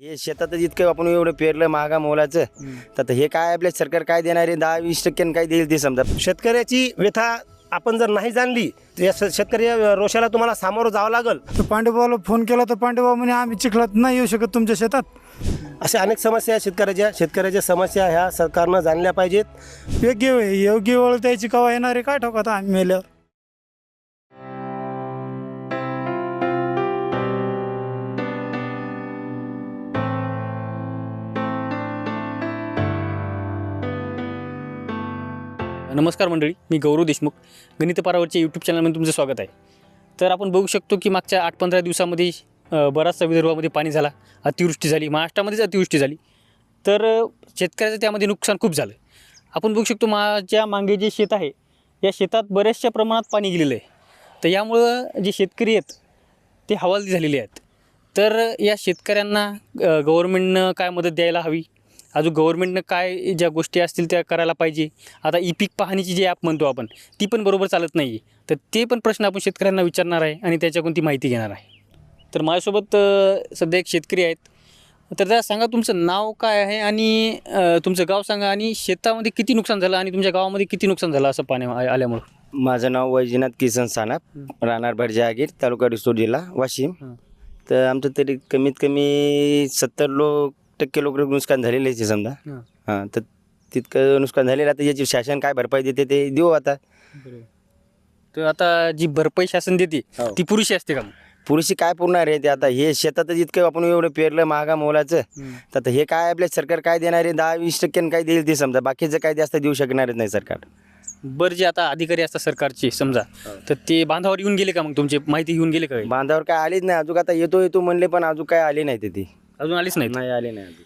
हे शेतातच इतकं आपण एवढं पेरलं महागा मोलाचं. तर आता हे काय आपल्या सरकार काय देणार आहे? दहा वीस टक्क्यानं काय देईल ते समजा. शेतकऱ्याची व्यथा आपण जर नाही जाणली तर या श- शेतकरी रोषाला तुम्हाला सामोरं जावं लागल. तर पांडेभाऊला फोन केला तर पांडेभाऊ म्हणे आम्ही चिखलात नाही येऊ शकत तुमच्या शेतात. अशा अनेक समस्या आहेत शेतकऱ्याच्या. शेतकऱ्याच्या समस्या ह्या सरकारनं जाणल्या पाहिजेत. योग्य वेळ योग्य वेळ त्याची कवा येणार आहे? काय ठोका आता आम्ही मेल्यावर? नमस्कार मंडळी मी गौरव देशमुख. गणितपारावरच्या यूट्यूब चॅनलमध्ये तुमचं स्वागत आहे. तर आपण बघू शकतो की मागच्या आठ पंधरा दिवसामध्ये बराचसा विदर्भामध्ये पाणी झाला अतिवृष्टी झाली महाराष्ट्रामध्येच अतिवृष्टी झाली. तर शेतकऱ्याचं त्यामध्ये नुकसान खूप झालं. आपण बघू शकतो माझ्या मागे जे शेत आहे या शेतात बऱ्याचशा प्रमाणात पाणी गेलेलं आहे. तर यामुळं जे शेतकरी आहेत ते हवालदी झालेले आहेत. तर या शेतकऱ्यांना गव्हर्मेंटनं काय मदत द्यायला हवी? अजून गव्हर्मेंटनं काय ज्या गोष्टी असतील त्या करायला पाहिजे. आता ई पीक पाहणीची जी ॲप म्हणतो आपण ती पण बरोबर चालत नाही आहे तर ते पण प्रश्न आपण शेतकऱ्यांना विचारणार आहे आणि त्याच्याकडून ती माहिती घेणार आहे. तर माझ्यासोबत सध्या एक शेतकरी आहेत. तर जरा सांगा तुमचं नाव काय आहे आणि तुमचं गाव सांगा आणि शेतामध्ये किती नुकसान झालं आणि तुमच्या गावामध्ये किती नुकसान झालं असं पाणी आल्यामुळं? माझं नाव वैजनाथ किसन सानाप राहणार भटजहागीर तालुका रिसोड जिल्हा वाशिम. तर आमचं तरी कमीत कमी सत्तर लोक टक्के लोक नुकसान झालेलं आहे समजा. हं. हां तर तितकं नुकसान झालेलं आता याची शासन काय भरपाई देते ते देऊ आता. तर आता जी भरपाई शासन देते हो. ती पुरुषी असते का? पुरुषी काय पुरणार आहे ते आता? हे शेतातच इतकं आपण एवढं पेरलं महागा मोलाचं. तर आता हे काय आपल्या सरकार काय देणार आहे? दहा वीस टक्क्यानं काय देईल ते समजा. बाकीचं काय जास्त देऊ शकणारच नाही सरकार. बरं जे आता अधिकारी असतात सरकारचे समजा. तर ते बांधावर येऊन गेले का मग? तुमची माहिती घेऊन गेले का? बांधावर काय आलीच नाही. अजून आता येतो येतो म्हणले पण अजून काय आले नाही ते ते. अजून आलीच नाही नाही आले नाही अजून.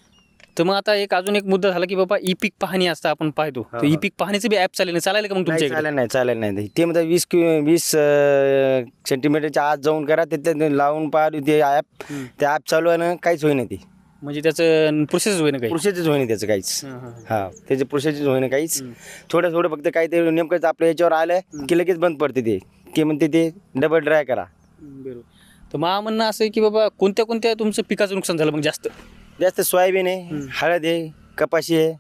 तर मग आता एक अजून एक मुद्दा झाला की बाबा ई पीक पाहणी असतं आपण पाहतो. तर ई पीक पाहणीचं बी ॲप चालेल चालेल का मग नाही चालेल नाही चालेल नाही. ते म्हणतात वीस कि वीस अं, सेंटीमीटरच्या आत जाऊन करा तिथे लावून पाहा ते ॲप ते ॲप चालू आहे ना काहीच होईना ते. म्हणजे त्याचं प्रोसेस होईना काही? प्रोसेसच होईना त्याचं काहीच. हां, हां, हां. हा त्याचे प्रोसेसच होईना काहीच. थोडं थोडं फक्त काही ते नेमकंच आपल्या याच्यावर आलं की लगेच बंद पडते ते. की म्हणते ते डबल ड्राय करा. बरोबर. तर मग म्हणणं असं आहे की बाबा कोणत्या कोणत्या तुमचं पिकाचं नुकसान झालं मग जास्त? जास्त सोयाबीन आहे हळद आहे कपाशी आहे.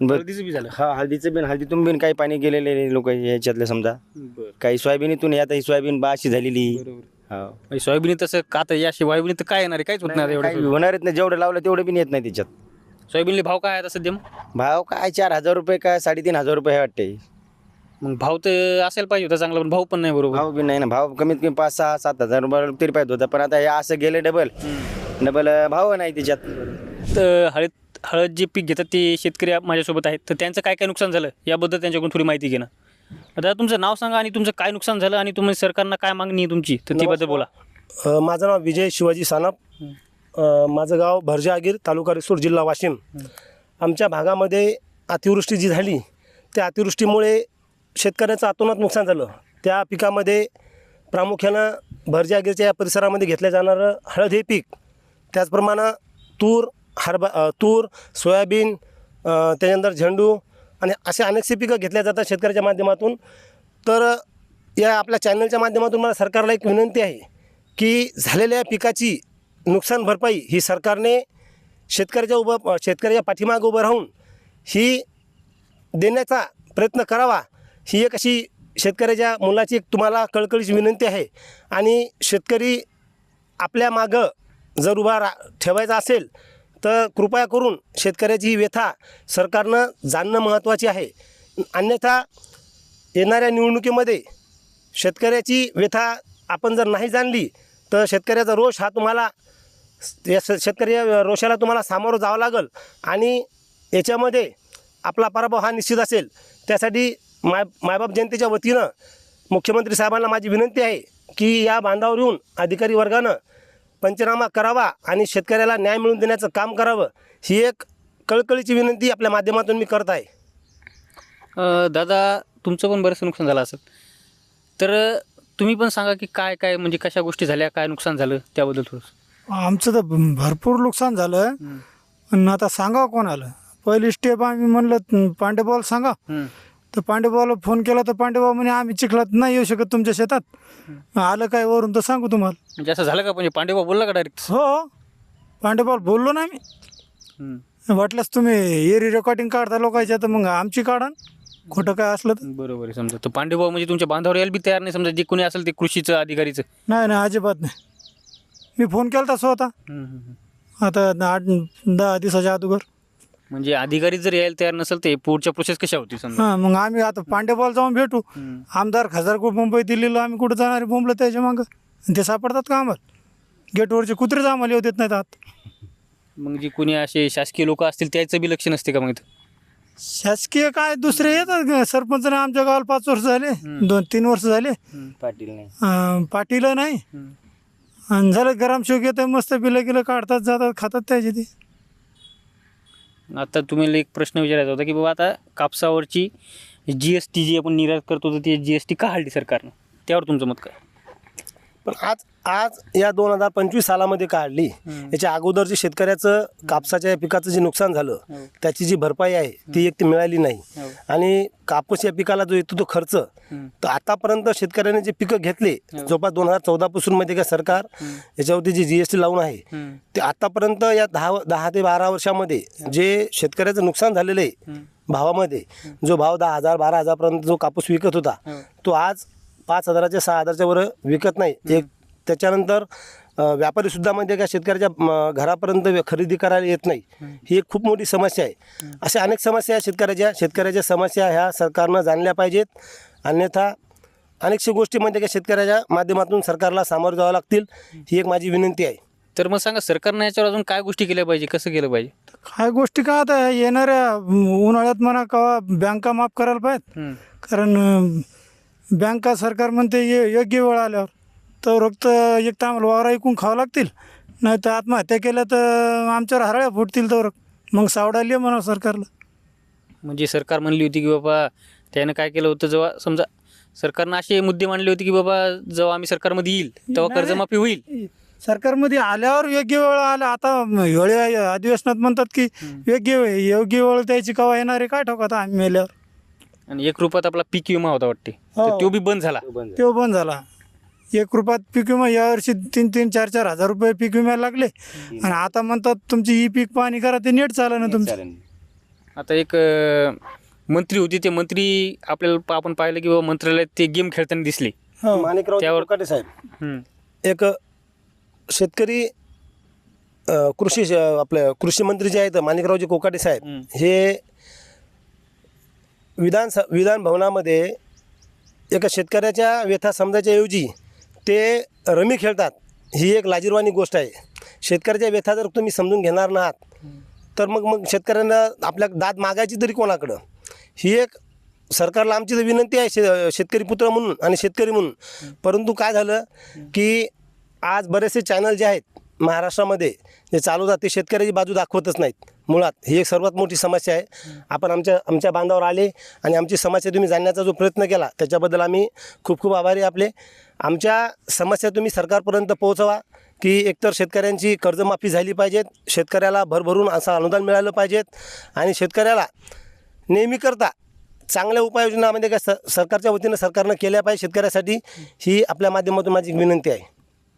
बरं. हळदीचं बी झालं. हा हळदीचं बिन हळदीतून बिन काही पाणी गेलेले लोक याच्यातले समजा. बरं. काही सोयाबीनीतून आता ही सोयाबीन बाशी झालेली. बरोबर. हा. म्हणजे सोयाबीन तसं का तर या सोयाबीन तर काय येणार आहे? काहीच होत नाही आता काही एवढं होणारच नाही. जेवढं लावलं तेवढं बी येत नाही त्याच्यात. सोयाबीनले भाव काय आहे आता सध्या मग? भाव काय? चार हजार रुपये काय साडेतीन हजार रुपये हे वाटते मग भाव तर असायला पाहिजे होता चांगला पण भाव पण नाही बरोबर. भाव बी नाही ना भाव कमीत कमी पाच सहा सात हजार रुपये तरी पाहिजे होता पण आता हे असं गेलं डबल डबल भाव नाही त्याच्यात. तर हळद हळद जे पीक घेतात ते शेतकरी आप- माझ्यासोबत आहेत तर त्यांचं काय काय नुकसान झालं याबद्दल त्यांच्याकडून थोडी माहिती घेणं आता तुमचं नाव सांगा आणि तुमचं काय नुकसान झालं आणि तुम्ही सरकारनं काय मागणी आहे तुमची तर त्याबद्दल बोला. अ, माझं नाव विजय शिवाजी सानप. अ, माझं गाव भरजागीर तालुका रिसोड जिल्हा वाशिम. आमच्या भागामध्ये अतिवृष्टी जी झाली त्या अतिवृष्टीमुळे शेतकऱ्याचं आतोनात नुकसान झालं. त्या पिकामध्ये प्रामुख्यानं भरजागीरच्या या परिसरामध्ये घेतलं जाणारं हळद हे पीक त्याचप्रमाणे तूर हरबा तूर सोयाबीन त्याच्यानंतर झेंडू आणि असे अनेकसे पिकं घेतल्या जातात शेतकऱ्याच्या माध्यमातून. तर या आपल्या चॅनलच्या माध्यमातून मला सरकारला एक विनंती आहे की झालेल्या पिकाची नुकसान भरपाई ही सरकारने शेतकऱ्याच्या उभं शेतकऱ्याच्या पाठीमागं उभं राहून ही देण्याचा प्रयत्न करावा ही एक अशी शेतकऱ्याच्या मुलाची एक तुम्हाला कळकळीची विनंती आहे. आणि शेतकरी आपल्या मागं जर उभा रा ठेवायचा असेल तर कृपया करून शेतकऱ्याची ही व्यथा सरकारनं जाणणं महत्त्वाची आहे. अन्यथा येणाऱ्या निवडणुकीमध्ये शेतकऱ्याची व्यथा आपण जर नाही जाणली तर शेतकऱ्याचा रोष हा तुम्हाला या शेतकरी या रोषाला तुम्हाला सामोरं जावं लागेल. आणि याच्यामध्ये आपला पराभव हा निश्चित असेल. त्यासाठी माय मायबाप जनतेच्या वतीनं मुख्यमंत्री साहेबांना माझी विनंती आहे की या बांधावर येऊन अधिकारी वर्गानं पंचनामा करावा आणि शेतकऱ्याला न्याय मिळवून देण्याचं काम करावं ही एक कळकळीची विनंती आपल्या माध्यमातून मी करत आहे. अं, दादा तुमचं पण बरंचसं नुकसान झालं असेल. तर तुम्ही पण सांगा की काय काय म्हणजे कशा गोष्टी झाल्या काय नुकसान झालं त्याबद्दल थोडंसं. आमचं तर भरपूर नुकसान झालं. आणि आता सांगा कोणाला. पहिली स्टेप आम्ही म्हणलं पांडेभाऊला सांगा. तर पांडेभाऊला फोन केला तर पांडेभाऊ म्हणे आम्ही चिखलात नाही येऊ शकत तुमच्या शेतात. आलं काय वरून तर सांगू तुम्हाला. म्हणजे असं झालं का? म्हणजे पांडेबा बोलला का डायरेक्ट हो पांडेपाल बोललो ना हम्म. वाटल्यास तुम्ही एरी रेकॉर्डिंग काढता लोकांच्या तर मग आमची काढा. खोटं काय असलं तर. बरोबर आहे समजा. तो पांडेभाऊ म्हणजे तुमच्या बांधावर यायला बी तयार नाही समजा जे कोणी असेल ते कृषीचं अधिकारीचं. नाही नाही अजिबात नाही. मी फोन केला होता हम्म, हम्म, हम्म. आता आठ दहा दिवसाच्या अगोदर. म्हणजे अधिकारी जर यायला तयार नसेल ते पुढच्या प्रोसेस कशा होती समजा? हां मग आम्ही आता पांडेपाल जाऊन भेटू. हम्म. आमदार खासदार कुठं मुंबई दिल्लीला आम्ही कुठं जाणार आहे बोंबलं त्याच्या मागं? आणि ते सापडतात का आम्हाला? गेटवरचे कुत्रेच आम्हाला येऊ देत नाहीत आत. मग जे कोणी असे शासकीय लोक असतील त्याचं बी लक्ष नसते का मग इथं? शासकीय काय दुसरे येतात सरपंचने आमच्या गावाला पाच वर्ष झाले. दोन तीन वर्ष झाले. पाटील नाही. अं, पाटील नाही. आणि झालं ग्रामसेवक येतं मस्त बिलं गिलं काढतात जातात खातात त्याची ते. आता तुम्हाला एक प्रश्न विचारायचा होता की बाबा आता कापसावरची जी एस टी जी आपण निर्यात करतो तर ती जी एस टी का हल्ली सरकारनं? त्यावर तुमचं मत काय? पण आज आज या दोन हजार पंचवीस सालामध्ये काढली याच्या अगोदर जे शेतकऱ्याचं कापसाच्या या पिकाचं जे नुकसान झालं त्याची जी भरपाई आहे ती एक ती मिळाली नाही. आणि कापूस या पिकाला जो येतो तो खर्च तर आतापर्यंत शेतकऱ्याने जे पिकं घेतले जवळपास दोन हजार चौदा पासून मध्ये का सरकार याच्यावरती जी जी एस टी लावून आहे ते आतापर्यंत या दहा दहा ते बारा वर्षामध्ये जे शेतकऱ्याचं नुकसान झालेलं आहे भावामध्ये जो भाव दहा हजार बारा हजारपर्यंत जो कापूस विकत होता तो आज पाच हजाराच्या सहा हजारच्या वर विकत नाही. एक त्याच्यानंतर अ, व्यापारीसुद्धा म्हणजे का शेतकऱ्याच्या घरापर्यंत खरेदी करायला येत नाही. ही एक खूप मोठी समस्या आहे. अशा अनेक समस्या आहेत शेतकऱ्याच्या. शेतकऱ्याच्या समस्या ह्या सरकारनं जाणल्या पाहिजेत. अन्यथा अनेकशा गोष्टी म्हणजे का शेतकऱ्याच्या माध्यमातून सरकारला सामोरं जावं लागतील. ही एक माझी विनंती आहे. तर मग सांगा सरकारनं याच्यावर अजून काय गोष्टी केल्या पाहिजे? कसं केलं पाहिजे? काय गोष्टी का आता येणाऱ्या उन्हाळ्यात म्हणा का बँका माफ करायला पाहिजेत. कारण बँका सरकार म्हणते ये योग्य वेळ आल्यावर. तर फक्त एक तर आम्हाला वावरा ऐकून खावं लागतील नाही तर आत्महत्या केल्या तर आमच्यावर हरळ्या फुटतील तर. मग सावडाली म्हणा सरकारला. म्हणजे सरकार म्हणली होती की बाबा त्यानं काय केलं होतं जेव्हा समजा सरकारनं असे मुद्दे मांडले होते की बाबा जेव्हा आम्ही सरकारमध्ये येईल तेव्हा नाही. कर्जमाफी होईल. सरकारमध्ये आल्यावर योग्य वेळ आला. आता वेळे अधिवेशनात म्हणतात की योग्य वेळ योग्य वेळ त्याची कवा येणार आहे? काय ठोक आता आम्ही मेल्यावर? आणि एक रुपयात आपला पीक विमा होता वाटते. तर हो. तो बी बंद झाला. तो बंद झाला. एक रुपयात पीक विमा यावर्षी तीन तीन चार चार हजार रुपये पीक विम्याला लागले. आणि आता म्हणतात तुमची ई पीक पाणी करा ते नीट चालेल ना तुमचं. आता एक अं, मंत्री होती ते मंत्री आपल्याला पा- आपण पाहिलं की बाबा मंत्रालयात ते गेम खेळताना दिसले. हो. माणिकराव त्यावर- कोकाटे साहेब. हम्म. एक शेतकरी अ, कृषी आपले कृषी मंत्री जे आहेत माणिकरावजी कोकाटे साहेब हम्म. हे विधान स विधान भवनामध्ये एका शेतकऱ्याच्या व्यथा समजायच्या ऐवजी ते रमी खेळतात. ही एक लाजीरवाणी गोष्ट आहे. शेतकऱ्याच्या व्यथा जर तुम्ही समजून घेणार नाहात तर मग मग शेतकऱ्यांना आपल्या दाद मागायची तरी कोणाकडं? ही एक सरकारला आमची तर विनंती आहे शे शेतकरी पुत्र म्हणून आणि शेतकरी म्हणून. परंतु काय झालं की आज बरेचसे चॅनल जे आहेत महाराष्ट्रामध्ये जे चालू जाते शेतकऱ्याची बाजू दाखवतच नाहीत. मुळात ही एक सर्वात मोठी समस्या आहे. आपण आमच्या आमच्या बांधावर आले आणि आमची समस्या तुम्ही जाणण्याचा जो प्रयत्न केला त्याच्याबद्दल आम्ही खूप खूप आभारी आपले. आमच्या समस्या तुम्ही सरकारपर्यंत पोहोचवा की एकतर शेतकऱ्यांची कर्जमाफी झाली पाहिजेत शेतकऱ्याला भरभरून असं अनुदान मिळालं पाहिजेत आणि शेतकऱ्याला नेहमीकरता चांगल्या उपाययोजनामध्ये काय स सरकारच्या वतीनं सरकारनं केल्या पाहिजे शेतकऱ्यासाठी ही आपल्या माध्यमातून माझी विनंती आहे.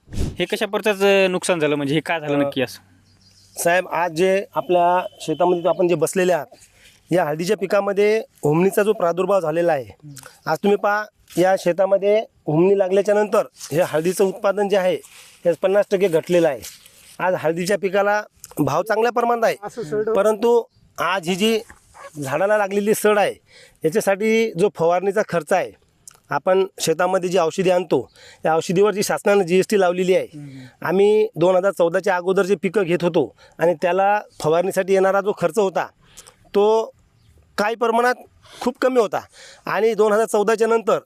हे कशा प्रकारचं नुकसान झालं? म्हणजे हे काय झालं नक्की असं? साहेब आज जे आपल्या शेतामध्ये आपण जे बसलेले आहात या हळदीच्या पिकामध्ये हुमणीचा जो प्रादुर्भाव झालेला आहे आज तुम्ही पहा या शेतामध्ये हुमणी लागल्याच्या नंतर हे हळदीचं उत्पादन जे आहे हे पन्नास टक्के घटलेलं आहे. आज हळदीच्या पिकाला भाव चांगल्या प्रमाणात आहे परंतु आज ही जी झाडाला लागलेली सड आहे याच्यासाठी जो फवारणीचा खर्च आहे आपण शेतामध्ये जी औषधी आणतो या औषधीवर जी शासनानं जी एस टी लावलेली आहे. आम्ही दोन हजार चौदाच्या अगोदर जे पिकं घेत होतो आणि त्याला फवारणीसाठी येणारा जो खर्च होता तो काही प्रमाणात खूप कमी होता. आणि दोन हजार चौदाच्या नंतर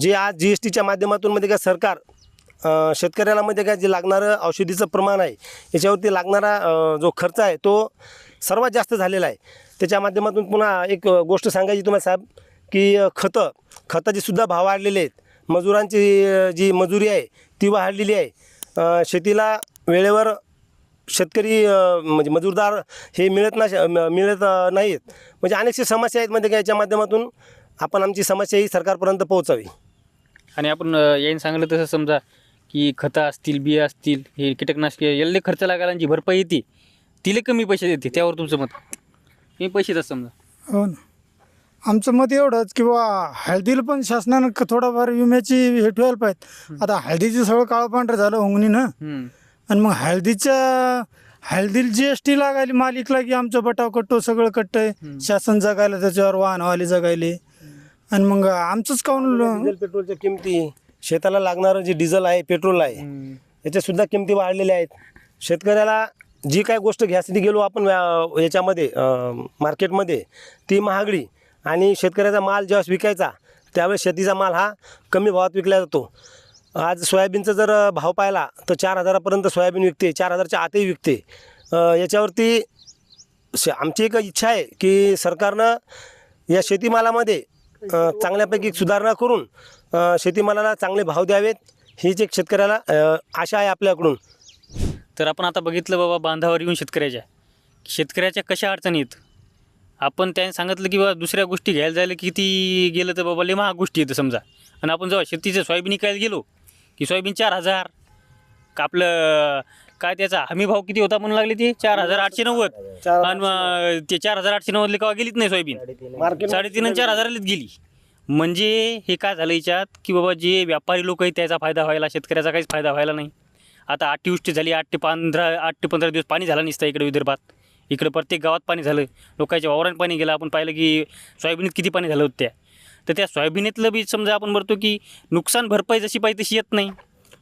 जे आज जी एस टीच्या माध्यमातून मध्ये काय सरकार शेतकऱ्याला मध्ये काय जे लागणारं औषधीचं प्रमाण आहे याच्यावरती लागणारा जो खर्च आहे तो सर्वात जास्त झालेला आहे. त्याच्या माध्यमातून पुन्हा एक गोष्ट सांगायची तुम्हाला साहेब की खतं खताचे सुद्धा भाव वाढलेले आहेत. मजुरांची जी मजुरी आहे ती वाढलेली आहे. शेतीला वेळेवर शेतकरी म्हणजे मजूरदार हे मिळत ना मिळत नाहीत. म्हणजे अनेकशे समस्या आहेत म्हणजे याच्या माध्यमातून आपण आमची समस्या ही सरकारपर्यंत पोहोचावी. आणि आपण याने सांगितलं तसं समजा की खतं असतील बिया असतील हे कीटकनाशके याला खर्च लागायला जी भरपाई येते तिला कमी पैसे देते त्यावर तुमचं मत? कमी पैसे देतात समजा. हो ना. आमचं मत एवढंच की बा हळदीला पण शासनानं क- थोडाफार विम्याची हे ठेवायला पाहिजे आता हळदीचं सगळं काळं पांढरं झालं होंगणीनं हम्म. आणि मग हळदीच्या हळदीला जी एस टी लागायली मालिकला की आमचं बटाव कट्टो सगळं कट्टय. शासन जगायला त्याच्यावर वाहनवाले जगायले. आणि मग आमचंच काऊन डिझेल पेट्रोलच्या किमती शेताला लागणारं जे डिझेल आहे पेट्रोल आहे याच्या सुद्धा किमती वाढलेल्या आहेत. शेतकऱ्याला जी काय गोष्ट घ्यायसाठी गेलो आपण व्या- याच्यामध्ये अं, मार्केटमध्ये ती महागडी. आणि शेतकऱ्याचा माल जेव्हा विकायचा त्यावेळेस शेतीचा माल हा कमी भावात विकला जातो. आज सोयाबीनचा जर भाव पाहिला तर चार हजारापर्यंत सोयाबीन विकते चार हजारच्या आतही विकते. याच्यावरती श- आमची एक इच्छा आहे की सरकारनं या शेतीमालामध्ये चांगल्यापैकी सुधारणा करून शेतीमालाला चांगले भाव द्यावेत हीच एक शेतकऱ्याला आशा आहे आपल्याकडून. तर आपण आता बघितलं बाबा बांधावर येऊन शेतकऱ्याच्या. शेतकऱ्याच्या कशा अडचणी आहेत? आपण त्याने सांगितलं की बाबा दुसऱ्या गोष्टी घ्यायला जायला किती गेलं तर बाबा लय महाग गोष्टी येतं समजा. आणि आपण जेव्हा शेतीचं सोयाबीन विकायला गेलो की सोयाबीन चार हजार का आपलं काय त्याचा हमी भाव किती होता म्हणून लागले ते? चार हजार आठशे नव्वद. आणि ते चार हजार आठशे नव्वदले केव्हा गेलीच नाही सोयाबीन? साडेतीन आणि चार हजारालाच गेली. म्हणजे हे काय झालं याच्यात की बाबा जे व्यापारी लोक आहेत त्याचा फायदा व्हायला शेतकऱ्याचा काहीच फायदा व्हायला नाही. आता अतिवृष्टी झाली आठ ते पंधरा आठ ते पंधरा दिवस पाणी झालं नसतं इकडे विदर्भात. इकडं प्रत्येक गावात पाणी झालं. लोकांच्या वावरात पाणी गेलं. आपण पाहिलं की सोयाबीनीत किती पाणी झालं होतं त्या. तर त्या सोयाबीनीतलं बी समजा आपण म्हणतो की नुकसान भरपाई जशी पाहिजे तशी येत नाही.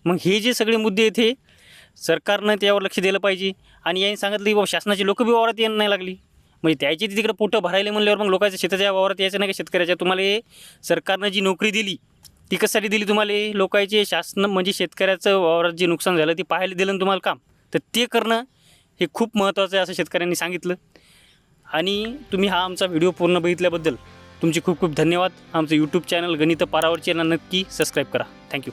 मग हे जे सगळे मुद्दे आहेत हे सरकारनं त्यावर लक्ष दिलं पाहिजे. आणि यांनी सांगितलं की बाबा शासनाची लोक बी वावरात येणं नाही लागली. म्हणजे त्याची ती तिकडे पोटं भरायला म्हणल्यावर मग लोकांच्या शेताच्या वावरात यायचं नाही का शेतकऱ्याच्या? तुम्हाला हे सरकारनं जी नोकरी दिली ती कशासाठी दिली तुम्हाला लोकांचे शासन म्हणजे शेतकऱ्याचं वावरात जे नुकसान झालं ते पाहायला दिलं तुम्हाला काम. तर ते करणं हे खूप महत्त्वाचं आहे असं शेतकऱ्यांनी सांगितलं. आणि तुम्ही हा आमचा व्हिडिओ पूर्ण बघितल्याबद्दल तुमचे खूप खूप धन्यवाद. आमचं यूट्यूब चॅनल गणित पारावर चॅनल नक्की सबस्क्राईब करा. Thank you